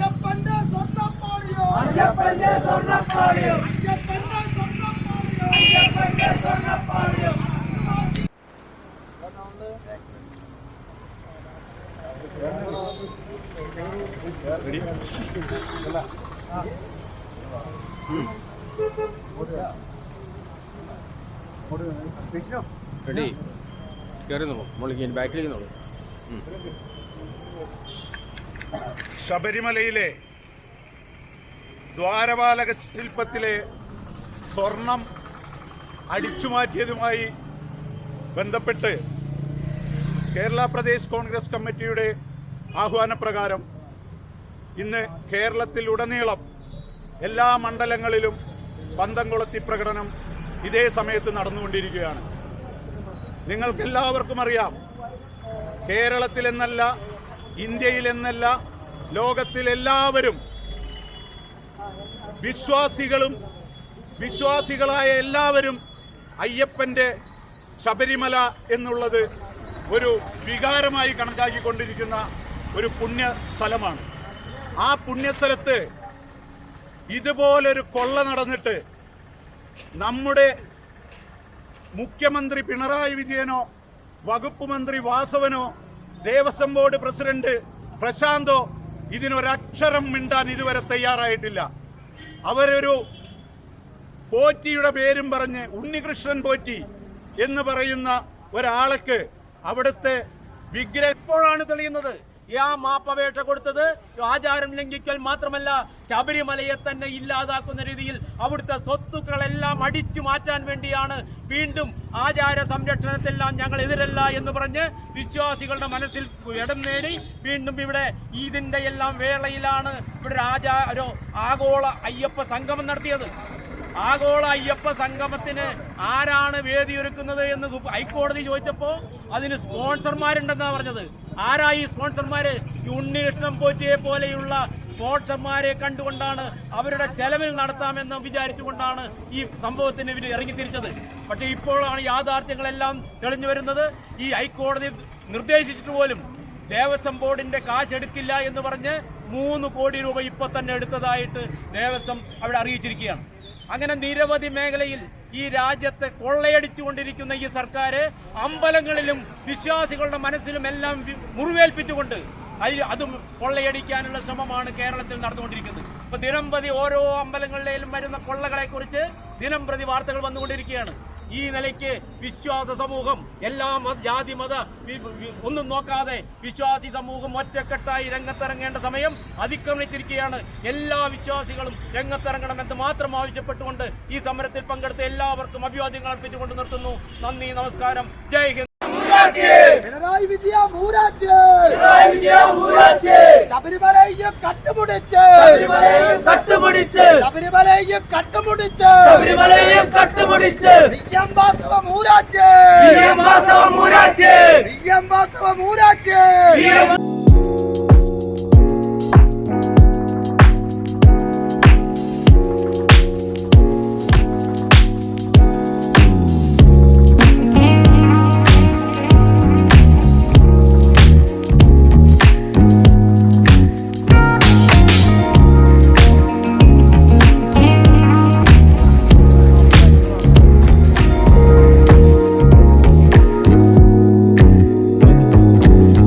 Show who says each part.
Speaker 1: చెప్పండి సొంతం పాడియో చెప్పండి సొంతం పాడియో చెప్పండి సొంతం పాడియో
Speaker 2: చెప్పండి సొంతం పాడియో ரெடி ரெடி
Speaker 3: ശബരിമലയിലെ ദ്വാരപാലക ശില്പത്തിലെ സ്വർണം അടിച്ചുമാറ്റിയതുമായി ബന്ധപ്പെട്ട് കേരള പ്രദേശ് കോൺഗ്രസ് കമ്മിറ്റിയുടെ ആഹ്വാനപ്രകാരം ഇന്ന് കേരളത്തിലുടനീളം എല്ലാ മണ്ഡലങ്ങളിലും പന്തംകുളത്തി പ്രകടനം ഇതേ സമയത്ത് നടന്നുകൊണ്ടിരിക്കുകയാണ്. നിങ്ങൾക്കെല്ലാവർക്കും അറിയാം. കേരളത്തിലെന്നല്ല ഇന്ത്യയിലെന്നല്ല ലോകത്തിലെല്ലാവരും വിശ്വാസികളും വിശ്വാസികളായ എല്ലാവരും അയ്യപ്പന്റെ ശബരിമല എന്നുള്ളത് ഒരു വികാരമായി കണക്കാക്കിക്കൊണ്ടിരിക്കുന്ന ഒരു പുണ്യ സ്ഥലമാണ് ആ പുണ്യസ്ഥലത്ത് ഇതുപോലൊരു കൊള്ള നടന്നിട്ട് നമ്മുടെ മുഖ്യമന്ത്രി പിണറായി വിജയനോ വകുപ്പ് മന്ത്രി വാസവനോ ദേവസ്വം ബോർഡ് പ്രസിഡന്റ് പ്രശാന്തോ ഇതിനൊരക്ഷരം മിണ്ടാൻ ഇതുവരെ തയ്യാറായിട്ടില്ല. അവരൊരു പോറ്റിയുടെ പേരും പറഞ്ഞ് ഉണ്ണികൃഷ്ണൻ പോറ്റി എന്ന് പറയുന്ന ഒരാൾക്ക് അവിടുത്തെ വിഗ്രഹം
Speaker 4: ഇപ്പോഴാണ് തെളിയുന്നത്? ആ മാപ്പപേക്ഷ കൊടുത്തത്. ആചാരം ലംഘിക്കൽ മാത്രമല്ല ശബരിമലയെ തന്നെ ഇല്ലാതാക്കുന്ന രീതിയിൽ അവിടുത്തെ സ്വത്തുക്കളെല്ലാം അടിച്ചു മാറ്റാൻ വേണ്ടിയാണ് വീണ്ടും ആചാര സംരക്ഷണത്തെല്ലാം ഞങ്ങൾ എതിരല്ല എന്ന് പറഞ്ഞ് വിശ്വാസികളുടെ മനസ്സിൽ ഇടം നേടി വീണ്ടും ഇവിടെ ഇതിന്റെ എല്ലാം വേളയിലാണ് ഇവിടെ ആചാരോ ആഗോള അയ്യപ്പ സംഗമം നടത്തിയത്. ആഗോള അയ്യപ്പ സംഗമത്തിന് ആരാണ് വേദിയൊരുക്കുന്നത് എന്ന് ഹൈക്കോടതി ചോദിച്ചപ്പോൾ അതിന് സ്പോൺസർമാരുണ്ടെന്നാണ് പറഞ്ഞത്. ആരാ ഈ സ്പോൺസർമാര്? ഈ ഉണ്ണികൃഷ്ണൻ പോറ്റിയെ പോലെയുള്ള സ്പോൺസർമാരെ കണ്ടുകൊണ്ടാണ് അവരുടെ ചെലവിൽ നടത്താമെന്ന് വിചാരിച്ചുകൊണ്ടാണ് ഈ സംഭവത്തിന് ഇവർ ഇറങ്ങിത്തിരിച്ചത്. പക്ഷേ ഇപ്പോഴാണ് യാഥാർത്ഥ്യങ്ങളെല്ലാം തെളിഞ്ഞു വരുന്നത്. ഈ ഹൈക്കോടതി നിർദ്ദേശിച്ചിട്ട് പോലും ദേവസ്വം ബോർഡിന്റെ കാശ് എടുക്കില്ല എന്ന് പറഞ്ഞ് മൂന്ന് കോടി രൂപ ഇപ്പൊ തന്നെ എടുത്തതായിട്ട് ദേവസ്വം അവിടെ അറിയിച്ചിരിക്കുകയാണ്. അങ്ങനെ നിരവധി മേഖലയിൽ ഈ രാജ്യത്തെ കൊള്ളയടിച്ചുകൊണ്ടിരിക്കുന്ന ഈ സർക്കാർ അമ്പലങ്ങളിലും വിശ്വാസികളുടെ മനസ്സിലും എല്ലാം മുറിവേൽപ്പിച്ചുകൊണ്ട് അതും കൊള്ളയടിക്കാനുള്ള ശ്രമമാണ് കേരളത്തിൽ നടന്നുകൊണ്ടിരിക്കുന്നത്. ഇപ്പൊ ദിനംപ്രതി ഓരോ അമ്പലങ്ങളിലും വരുന്ന കൊള്ളകളെ കുറിച്ച് ദിനംപ്രതി വാർത്തകൾ വന്നുകൊണ്ടിരിക്കുകയാണ്. ഈ നിലയ്ക്ക് വിശ്വാസ സമൂഹം എല്ലാ ജാതി മത ഒന്നും നോക്കാതെ വിശ്വാസി സമൂഹം ഒറ്റക്കെട്ടായി രംഗത്തിറങ്ങേണ്ട സമയം അതിക്രമിച്ചിരിക്കുകയാണ്. എല്ലാ വിശ്വാസികളും രംഗത്തിറങ്ങണമെന്ന് മാത്രം ആവശ്യപ്പെട്ടുകൊണ്ട് ഈ സമരത്തിൽ പങ്കെടുത്ത എല്ലാവർക്കും അഭിവാദ്യങ്ങൾ അർപ്പിച്ചുകൊണ്ട് നിർത്തുന്നു. നന്ദി നമസ്കാരം. ജയ് ഹിന്ദ്.
Speaker 1: പിണറായി വിജയ മൂരാച്ച് ശബരിമലയും കട്ടുമുടിച്ച്.
Speaker 5: കട്ടുമുടിച്ച്.
Speaker 1: ശബരിമലയും കട്ടുമുടിച്ച്.
Speaker 5: ശബരിമലയും കട്ടുമുടിച്ച്.
Speaker 1: വിയ്യം വാസവ മൂരാച്ച്
Speaker 5: വാസവ മൂരാച്ച്
Speaker 1: വിയ്യം വാസവ മൂരാച്ച്